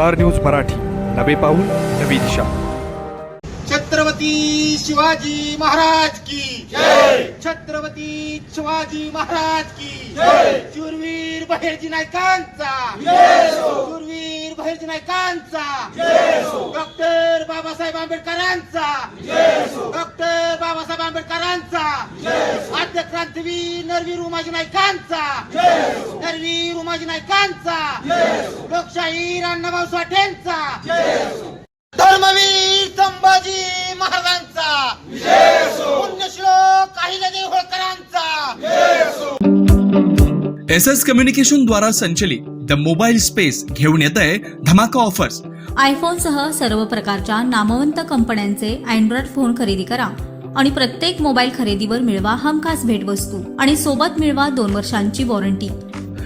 Star news Marathi. नवे पाऊल नवी दिशा. छत्रपती शिवाजी महाराज की जय! छत्रपती शिवाजी महाराज की जय! शूरवीर बहिर्जी नायकांचा शूरवीर बहिर्जी नायकांचा डॉक्टर बाबासाहेब आंबेडकरांचा डॉक्टर बाबासाहेब आंबेडकरांचा आद्य क्रांतीवीर नरवीर उमाजी नायकांचा उमाजी नायकांचा लोकशाहीर अण्णाभाऊ साठेंचा धर्मवीर संभाजी महाराजांचा. पुण्यश्लोक अहिल्यादेवी होळकरांचा. एस एस कम्युनिकेशन द्वारा संचलित द मोबाईल स्पेस घेऊन येत आहे धमाका ऑफर्स. आयफोनसह सर्व प्रकारच्या नामवंत कंपन्यांचे अँड्रॉइड फोन खरेदी करा आणि प्रत्येक मोबाईल खरेदीवर मिळवा हमखास भेटवस्तू आणि सोबत मिळवा दोन वर्षांची वॉरंटी.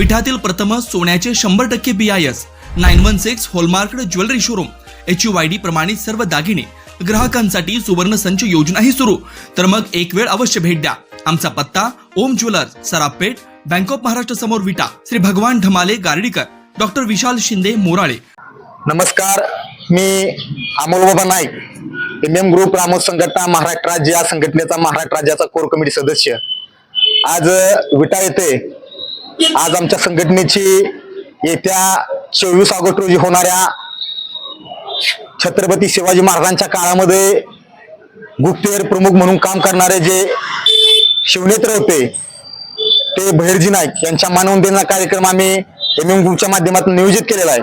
विठातील प्रथम सोन्याचे शंभर टक्के B I S nine one six hallmark jewellery showroom H U I D प्रमाणित सर्व दागिने ग्राहकांसाठी सुवर्ण संच योजनाही सुरू. तर मग एक वेळ अवश्य भेट द्या. आमचा पत्ता Om jewellers Sarapeth bank of Maharashtra समोर विटा श्री भगवान ढमाले गार्डीकर डॉक्टर विशाल शिंदे मोराळे. नमस्कार मी Amol Baba Naik M M group रामोद संघटना महाराष्ट्र राज्य या संघटनेचा महाराष्ट्र राज्याचा कोर कमिटी सदस्य. आज विटा येथे आज आमच्या संघटनेची येत्या चोवीस ऑगस्ट रोजी होणाऱ्या छत्रपती शिवाजी महाराजांच्या काळामध्ये गुप्तहेर प्रमुख म्हणून काम करणारे जे शिवनेत्र होते ते बहिर्जी नाईक यांच्या मानवंदनेचा कार्यक्रम आम्ही एम एम ग्रुपच्या माध्यमातून नियोजित केलेला आहे.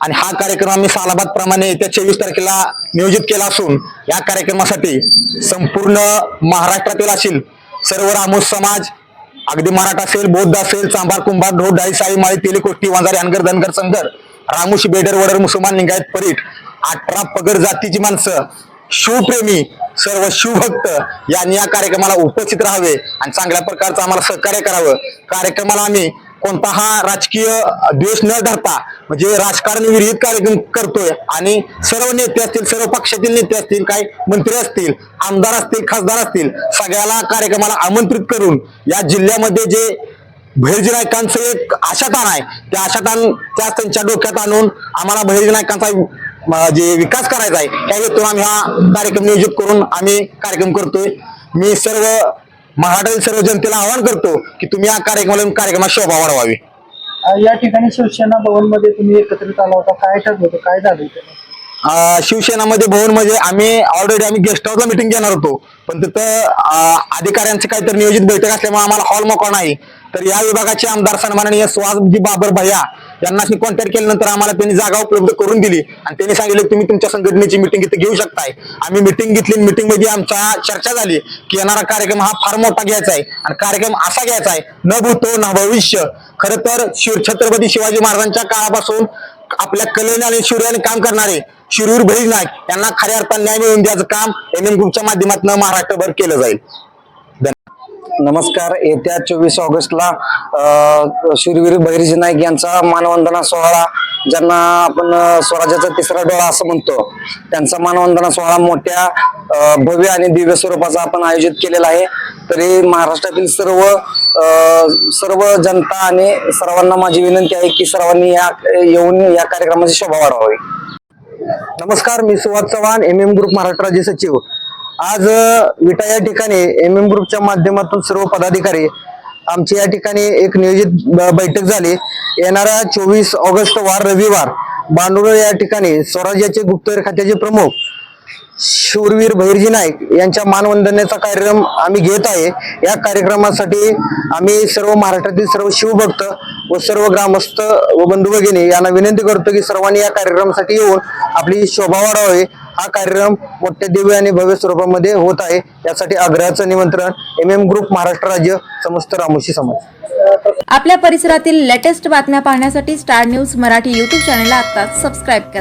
आणि हा कार्यक्रम आम्ही सालाबाद प्रमाणे येत्या चोवीस तारखेला नियोजित केला असून या कार्यक्रमासाठी संपूर्ण महाराष्ट्रातील असेल सर्व रामोस समाज अगदी मराठा असेल बौद्ध असेल चांभार कुंभार ढोर डाळी साई माळी तेलेकोष्टी वांजारी अनगर धनगर संगर रामुशी बेडर वडर मुसलमान लिंगायत परीट अठरा पगर जातीची माणसं शिवप्रेमी सर्व शिवभक्त यांनी या कार्यक्रमाला उपस्थित राहावे आणि चांगल्या प्रकारचं आम्हाला सहकार्य करावं. कार्यक्रमाला आम्ही कोणता हा राजकीय द्वेष न धरता म्हणजे राजकारण विरहित कार्यक्रम करतोय आणि सर्व नेते असतील सर्व पक्षातील नेते असतील काही मंत्री असतील आमदार असतील खासदार असतील सगळ्याला कार्यक्रमाला आमंत्रित करून या जिल्ह्यामध्ये जे बहिर्जी नायकांचं एक आशातान आहे त्या आशातान त्या त्यांच्या डोक्यात आणून आम्हाला बहिर्जी नायकांचा जे विकास करायचा आहे त्या हेतून आम्ही हा कार्यक्रम नियोजित करून आम्ही कार्यक्रम करतोय. मी सर्व महाराष्ट्रातील सर्व जनतेला आवाहन करतो की तुम्ही या कार्यक्रमाला कार्यक्रमात शोभा वाढवावी. या ठिकाणी शिवसेना भवनमध्ये तुम्ही एकत्रित आला होता. काय ठरलं होतं? काय झालं होतं? अं, शिवसेनामध्ये भवन म्हणजे आम्ही ऑलरेडी आम्ही गेस्ट हाऊसला मिटिंग घेणार होतो. पण तिथं अधिकाऱ्यांची काहीतरी नियोजित बैठक असल्यामुळे आम्हाला हॉल मोकळा नाही. तर या विभागाचे आमदार सन्माननीय सुहासजी बाबर भैया यांना कॉन्टॅक्ट केल्यानंतर आम्हाला त्यांनी जागा उपलब्ध करून दिली. आणि त्यांनी सांगितलं तुम्ही तुमच्या संघटनेची मिटिंग इथे घेऊ शकताय. आम्ही मिटिंग घेतली मिटिंगमध्ये आमच्या चर्चा झाली की येणारा कार्यक्रम हा फार मोठा घ्यायचा आहे. आणि कार्यक्रम असा घ्यायचा आहे न भूतो न भविष्य. खर तर शिव छत्रपती शिवाजी महाराजांच्या काळापासून आपल्या कलेने आणि शौर्याने काम करणारे शिरूर भरी नाईक यांना खऱ्या अर्थाने न्याय मिळवून द्यायचं काम एम एम ग्रुपच्या माध्यमातून महाराष्ट्रभर केलं जाईल. नमस्कार. येत्या चोवीस ऑगस्टला शूरवीर बहिर्जी नाईक यांचा मानवंदना सोहळा ज्यांना आपण स्वराज्याचा तिसरा डोळा असं म्हणतो त्यांचा मानवंदना सोहळा मोठ्या भव्य आणि दिव्य स्वरूपाचा आपण आयोजित केलेला आहे. तरी महाराष्ट्रातील सर्व सर्व जनता आणि सर्वांना माझी विनंती आहे की सर्वांनी या येऊन या कार्यक्रमाची शोभा वाढवावी. नमस्कार मी Suvad Chavan M M group Maharashtra राज्य सचिव. आज विटा या ठिकाणी एम एम ग्रुपच्या माध्यमातून सर्व पदाधिकारी आमची या ठिकाणी एक नियोजित ब- बैठक झाली. येणारा चोवीस ऑगस्ट वार रविवार बांडुळ या ठिकाणी स्वराज्याचे गुप्तहेर खात्याचे प्रमुख शूरवीर भैरजी नाईक यांच्या मानवंदनेचा कार्यक्रम आम्ही घेत आहे. या कार्यक्रमासाठी आम्ही सर्व महाराष्ट्रातील सर्व शिवभक्त व सर्व ग्रामस्थ व बंधू भगिनी यांना विनंती करतो की सर्वांनी या कार्यक्रमासाठी येऊन आपली शोभा वाढवावी हा कार्यक्रम मोठ्या दिव्य आणि भव्य स्वरूपामध्ये होत आहे. यासाठी आग्रहाचं निमंत्रण एम एम ग्रुप महाराष्ट्र राज्य समस्त रामोशी समाज. आपल्या परिसरातील लेटेस्ट बातम्या पाहण्यासाठी स्टार न्यूज मराठी यूट्यूब चॅनलला आता सबस्क्राईब करा.